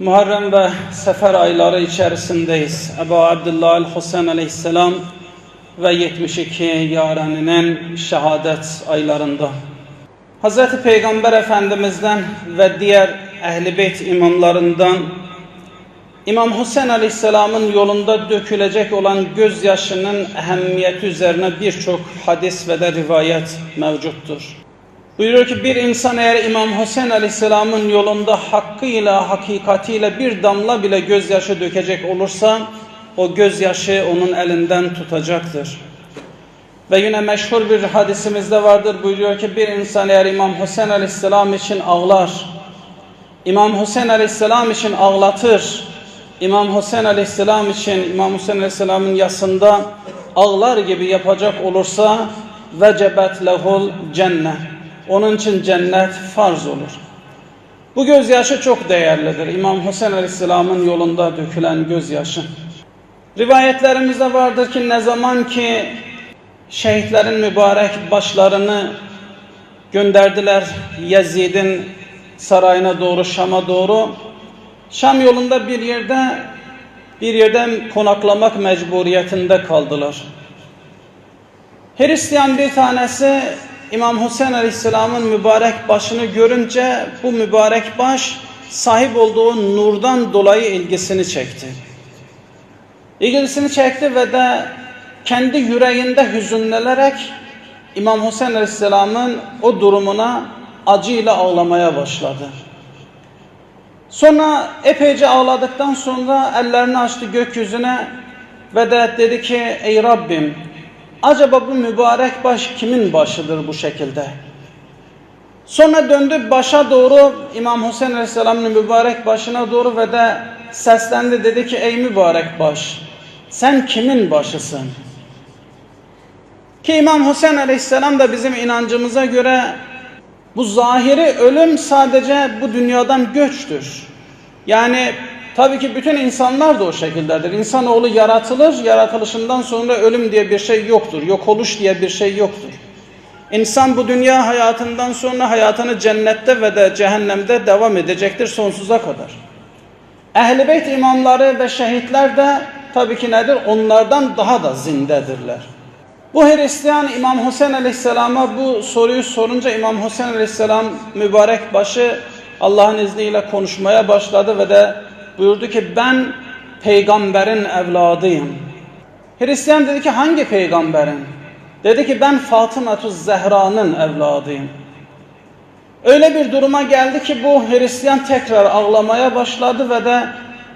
Muharrem ve Sefer ayları içerisindeyiz. Ebu Abdullah el-Husayn aleyhisselam ve 72 yareninin şehadet aylarında. Hz. Peygamber Efendimiz'den ve diğer Ehl-i Beyt imamlarından İmam Hüseyin Aleyhisselam'ın yolunda dökülecek olan gözyaşının ehemmiyeti üzerine birçok hadis ve de rivayet mevcuttur. Buyuruyor ki bir insan eğer İmam Hüseyin Aleyhisselam'ın yolunda hakkıyla, hakikatiyle bir damla bile gözyaşı dökecek olursa o gözyaşı onun elinden tutacaktır. Ve yine meşhur bir hadisimizde vardır buyuruyor ki bir insan eğer İmam Hüseyin Aleyhisselam için ağlar, İmam Hüseyin Aleyhisselam için ağlatır, İmam Hüseyin Aleyhisselam için İmam Hüseyin Aleyhisselam'ın yasında ağlar gibi yapacak olursa vecebet lehul cennet. Onun için cennet farz olur. Bu gözyaşı çok değerlidir. İmam Hüseyin Aleyhisselam'ın yolunda dökülen gözyaşı. Rivayetlerimizde vardır ki ne zaman ki şehitlerin mübarek başlarını gönderdiler Yezid'in sarayına doğru, Şam'a doğru. Şam yolunda bir yerde bir yerden konaklamak mecburiyetinde kaldılar. Hristiyan bir tanesi İmam Hüseyin Aleyhisselam'ın mübarek başını görünce bu mübarek baş sahip olduğu nurdan dolayı ilgisini çekti. İlgisini çekti ve de kendi yüreğinde hüzünlenerek İmam Hüseyin Aleyhisselam'ın o durumuna acıyla ağlamaya başladı. Sonra epeyce ağladıktan sonra ellerini açtı gökyüzüne ve de dedi ki ey Rabbim acaba bu mübarek baş kimin başıdır bu şekilde? Sonra döndü başa doğru İmam Hüseyin Aleyhisselam'ın mübarek başına doğru ve de seslendi dedi ki ey mübarek baş sen kimin başısın? Ki İmam Hüseyin Aleyhisselam da bizim inancımıza göre bu zahiri ölüm sadece bu dünyadan göçtür. Yani tabii ki bütün insanlar da o şekildedir. İnsanoğlu yaratılır, yaratılışından sonra ölüm diye bir şey yoktur. Yok oluş diye bir şey yoktur. İnsan bu dünya hayatından sonra hayatını cennette ve de cehennemde devam edecektir sonsuza kadar. Ehl-i Beyt imamları ve şehitler de tabii ki nedir? Onlardan daha da zindedirler. Bu Hristiyan İmam Hüseyin Aleyhisselam'a bu soruyu sorunca İmam Hüseyin Aleyhisselam mübarek başı Allah'ın izniyle konuşmaya başladı ve de buyurdu ki ben peygamberin evladıyım. Hristiyan dedi ki hangi peygamberin? Dedi ki ben Fatıma-tü Zehra'nın evladıyım. Öyle bir duruma geldi ki bu Hristiyan tekrar ağlamaya başladı ve de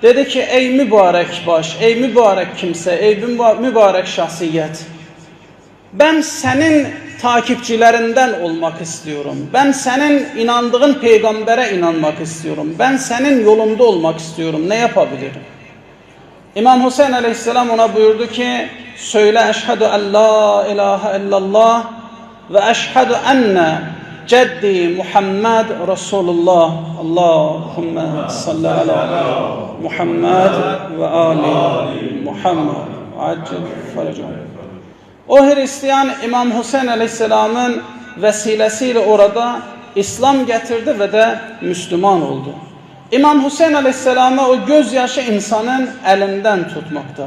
dedi ki ey mübarek baş, ey mübarek kimse, ey mübarek şahsiyet. Ben senin takipçilerinden olmak istiyorum. Ben senin inandığın peygambere inanmak istiyorum. Ben senin yolunda olmak istiyorum. Ne yapabilirim? İmam Hüseyin Aleyhisselam ona buyurdu ki söyle eşhedü en la ilahe illallah ve eşhedü enne ceddi Muhammed Resulullah. Allahümme salli ala Muhammed ve ali Muhammed. Acil faracım. O Hristiyan İmam Hüseyin Aleyhisselam'ın vesilesiyle orada İslam getirdi ve de Müslüman oldu. İmam Hüseyin Aleyhisselam'a o gözyaşı insanın elinden tutmakta.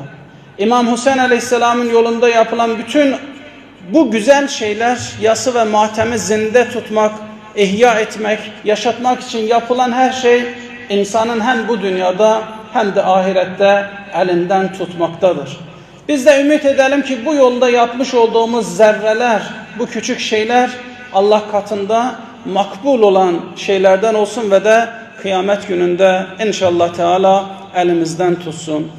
İmam Hüseyin Aleyhisselam'ın yolunda yapılan bütün bu güzel şeyler yası ve matemi zinde tutmak, ihya etmek, yaşatmak için yapılan her şey insanın hem bu dünyada hem de ahirette elinden tutmaktadır. Biz de ümit edelim ki bu yolda yapmış olduğumuz zerreler, bu küçük şeyler Allah katında makbul olan şeylerden olsun ve de kıyamet gününde inşallah Teala elimizden tutsun.